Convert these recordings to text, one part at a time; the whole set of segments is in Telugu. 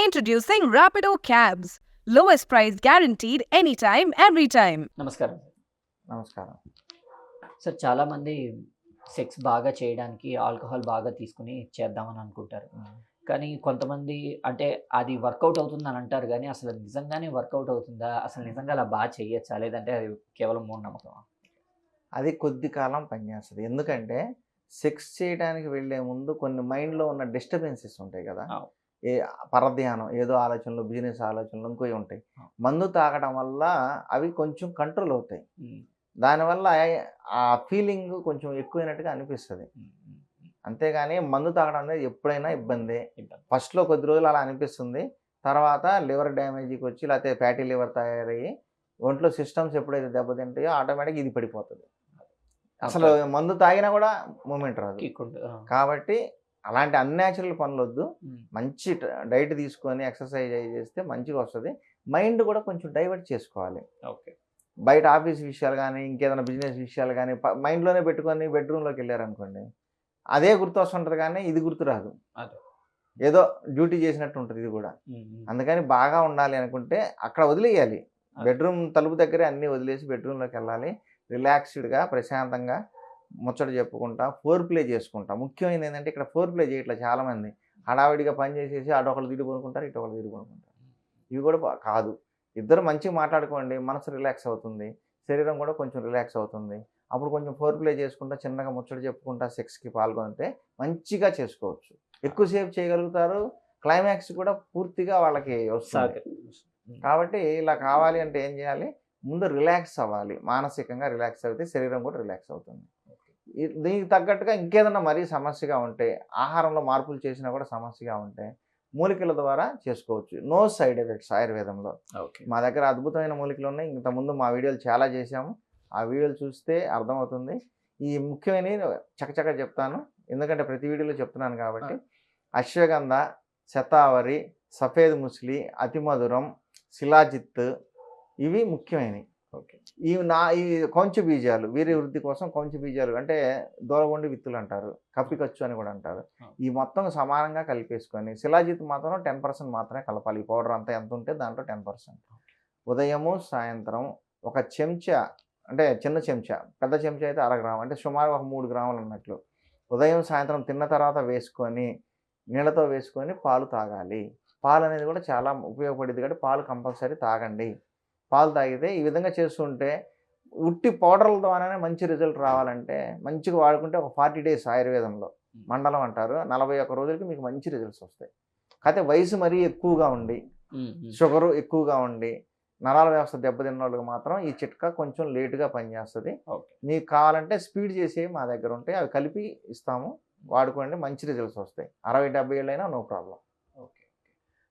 Introducing Rapido Cabs. Lowest price guaranteed anytime, every time. నమస్కారం. నమస్కారం. సార్ చాలామంది సెక్స్ బాగా చేయడానికి ఆల్కహాల్ బాగా తీసుకుని చేద్దామని అనుకుంటారు. కానీ కొంతమంది అంటే అది వర్కౌట్ అవుతుంది అని అంటారు కానీ అసలు నిజంగానే వర్కౌట్ అవుతుందా? అసలు నిజంగా అలా బాగా చేయొచ్చా? లేదంటే అది కేవలం మూఢనమ్మకమా అది కొద్ది కాలం పనిచేస్తుంది ఎందుకంటే సెక్స్ చేయడానికి వెళ్ళే ముందు కొన్ని మైండ్లో ఉన్న డిస్టర్బెన్సెస్ ఉంటాయి కదా. ఏ పరధ్యానం ఏదో ఆలోచనలు బిజినెస్ ఆలోచనలు ఇంకో ఉంటాయి. మందు తాగడం వల్ల అవి కొంచెం కంట్రోల్ అవుతాయి. దానివల్ల ఆ ఫీలింగ్ కొంచెం ఎక్కువైనట్టుగా అనిపిస్తుంది. అంతేగాని మందు తాగడం అనేది ఎప్పుడైనా ఇబ్బందే. ఫస్ట్లో కొద్ది రోజులు అలా అనిపిస్తుంది. తర్వాత లివర్ డ్యామేజ్కి వచ్చి లేకపోతే ఫ్యాటీ లివర్ తయారయ్యి ఒంట్లో సిస్టమ్స్ ఎప్పుడైతే దెబ్బతింటాయో ఆటోమేటిక్ ఇది పడిపోతుంది. అసలు మందు తాగినా కూడా మూమెంట్ రాదు. కాబట్టి అలాంటి అన్యాచురల్ పనులు వద్దు మంచి డైట్ తీసుకొని ఎక్సర్సైజ్ చేస్తే మంచిగా వస్తుంది. మైండ్ కూడా కొంచెం డైవర్ట్ చేసుకోవాలి. ఓకే. బయట ఆఫీస్ విషయాలు కానీ ఇంకేదైనా బిజినెస్ విషయాలు కానీ మైండ్లోనే పెట్టుకొని బెడ్రూమ్లోకి వెళ్ళారనుకోండి అదే గుర్తు వస్తుంటుంది కానీ ఇది గుర్తు రాదు. ఏదో డ్యూటీ చేసినట్టు ఉంటుంది ఇది కూడా. అందుకని బాగా ఉండాలి అనుకుంటే అక్కడ వదిలేయాలి. బెడ్రూమ్ తలుపు దగ్గరే అన్నీ వదిలేసి బెడ్రూమ్లోకి వెళ్ళాలి. రిలాక్స్డ్గా ప్రశాంతంగా ముచ్చట చెప్పుకుంటా ఫోర్ ప్లే చేసుకుంటా. ముఖ్యమైనది ఏంటంటే ఇక్కడ ఫోర్ ప్లే చేయట్లే చాలామంది. హడావిడిగా పని చేసేసి అటొకళ్ళు తిరిగి కొనుక్కుంటారు ఇటు ఒకళ్ళు తిరిగి కొనుక్కుంటారు ఇవి కూడా కాదు. ఇద్దరు మంచిగా మాట్లాడుకోండి మనసు రిలాక్స్ అవుతుంది శరీరం కూడా కొంచెం రిలాక్స్ అవుతుంది. అప్పుడు కొంచెం ఫోర్ ప్లే చేసుకుంటా చిన్నగా ముచ్చట చెప్పుకుంటా సెక్స్కి పాల్గొంటే మంచిగా చేసుకోవచ్చు. ఎక్కువసేపు చేయగలుగుతారు క్లైమాక్స్ కూడా పూర్తిగా వాళ్ళకి వస్తుంది. కాబట్టి ఇలా కావాలి అంటే ఏం చేయాలి? ముందు రిలాక్స్ అవ్వాలి. మానసికంగా రిలాక్స్ అయితే శరీరం కూడా రిలాక్స్ అవుతుంది. దీనికి తగ్గట్టుగా ఇంకేదన్నా మరీ సమస్యగా ఉంటే ఆహారంలో మార్పులు చేసినా కూడా సమస్యగా ఉంటే మూలికల ద్వారా చేసుకోవచ్చు. నో సైడ్ ఎఫెక్ట్స్ ఆయుర్వేదంలో. ఓకే. మా దగ్గర అద్భుతమైన మూలికలు ఉన్నాయి ఇంతకుముందు మా వీడియోలు చాలా చేశాము. ఆ వీడియోలు చూస్తే అర్థమవుతుంది. ఈ ముఖ్యమైన చకచక చెప్తాను. ఎందుకంటే ప్రతి వీడియోలో చెప్తున్నాను కాబట్టి. అశ్వగంధ శతావరి సఫేద్ ముస్లి అతిమధురం శిలాజిత్ ఇవి ముఖ్యమైనవి. ఓకే. ఈ నా ఈ కొంచె బీజాలు వీరి వృద్ధి కోసం కొంచె బీజాలు అంటే దూరగొండి విత్తులు అంటారు కప్పికచ్చు అని కూడా అంటారు. ఈ మొత్తం సమానంగా కలిపేసుకొని శిలాజిత్ మాత్రం టెన్ పర్సెంట్ మాత్రమే కలపాలి. ఈ పౌడర్ అంతా ఎంత ఉంటే దాంట్లో టెన్ పర్సెంట్. ఉదయము సాయంత్రం ఒక చెంచా అంటే చిన్న చెంచా పెద్ద చెంచా అయితే అర గ్రాము అంటే సుమారు ఒక మూడు గ్రాములు ఉన్నట్లు. ఉదయం సాయంత్రం తిన్న తర్వాత వేసుకొని నీళ్ళతో వేసుకొని పాలు తాగాలి. పాలు అనేది కూడా చాలా ఉపయోగపడేది కాబట్టి పాలు కంపల్సరీ తాగండి. పాలు తాగితే ఈ విధంగా చేస్తుంటే ఉట్టి పౌడర్ల ద్వారానే మంచి రిజల్ట్ రావాలంటే మంచిగా వాడుకుంటే ఒక ఫార్టీ డేస్ ఆయుర్వేదంలో మండలం అంటారు. నలభై ఒక్క రోజులకి మీకు మంచి రిజల్ట్స్ వస్తాయి. కాకపోతే వయసు మరీ ఎక్కువగా ఉండి షుగరు ఎక్కువగా ఉండి నరాల వ్యవస్థ దెబ్బతిన్న వాళ్ళకి మాత్రం ఈ చిట్కా కొంచెం లేటుగా పనిచేస్తుంది. మీకు కావాలంటే స్పీడ్ చేసేవి మా దగ్గర ఉంటాయి. అవి కలిపి ఇస్తాము. వాడుకోండి. మంచి రిజల్ట్స్ వస్తాయి. అరవై డెబ్బై ఏళ్ళైనా నో ప్రాబ్లం.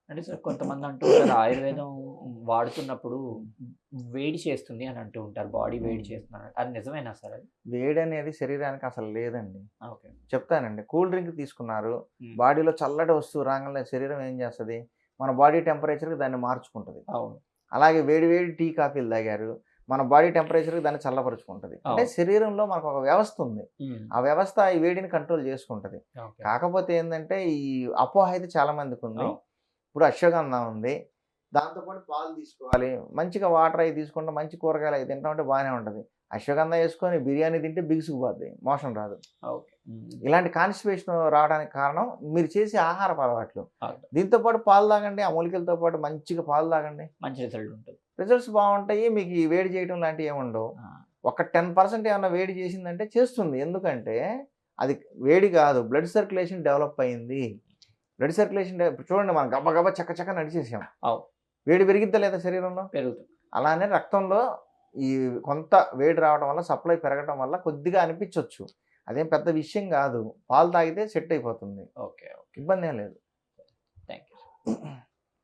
అంటే సార్ కొంతమంది అంటూ ఉంటారు ఆయుర్వేదం వాడుతున్నప్పుడు వేడి చేస్తుంది అని అంటూ ఉంటారు. బాడీ వేడి చేస్తున్నారు అది నిజమేనా సార్ అది? వేడి అనేది శరీరానికి అసలు లేదండి. ఓకే. చెప్తానండి. కూల్ డ్రింక్ తీసుకున్నారు. బాడీలో చల్లటి వస్తువు రాగానే శరీరం ఏం చేస్తుంది? మన బాడీ టెంపరేచర్కి దాన్ని మార్చుకుంటుంది. అవును. అలాగే వేడి వేడి టీ కాఫీలు తాగారు. మన బాడీ టెంపరేచర్కి దాన్ని చల్లపరుచుకుంటుంది. అంటే. శరీరంలో మనకు ఒక వ్యవస్థ ఉంది. ఆ వ్యవస్థ ఈ వేడిని కంట్రోల్ చేసుకుంటుంది. కాకపోతే ఏంటంటే ఈ అపోహ అయితే చాలా మందికి ఉంది. ఇప్పుడు అశ్వగంధం ఉంది. దాంతోపాటు పాలు తీసుకోవాలి. మంచిగా వాటర్ అవి తీసుకుంటే మంచి కూరగాయలు అవి తింటామంటే బాగానే ఉంటుంది. అశ్వగంధ వేసుకొని బిర్యానీ తింటే బిగుసుకుపోద్ది మోషన్ రాదు. ఇలాంటి కాన్స్టిపేషన్ రావడానికి కారణం మీరు చేసే ఆహారపు అలవాట్లు. దీంతో పాటు పాలు తాగండి ఆ మూలికలతో పాటు మంచిగా పాలు తాగండి. మంచి రిజల్ట్ ఉంటుంది. రిజల్ట్స్ బాగుంటాయి మీకు ఈ వేడి చేయడం లాంటివి ఏమి ఉండవు. ఆ, ఒక టెన్ పర్సెంట్ ఏమన్నా వేడి చేసిందంటే చేస్తుంది. ఎందుకంటే అది వేడి కాదు బ్లడ్ సర్క్యులేషన్ డెవలప్ అయింది. బ్లడ్ సర్క్యులేషన్ చూడండి మనం గబ గబ చక్క చక్క నడిచేసాం. అవును. వేడి పెరిగిద్దా లేదా శరీరంలో? పెరుగుతుంది. అలానే రక్తంలో ఈ కొంత వేడి రావడం వల్ల సప్లై పెరగడం వల్ల కొద్దిగా అనిపించవచ్చు అదేం పెద్ద విషయం కాదు. పాలు తాగితే సెట్ అయిపోతుంది. Okay okay. ఇబ్బంది ఏం లేదు. Thank you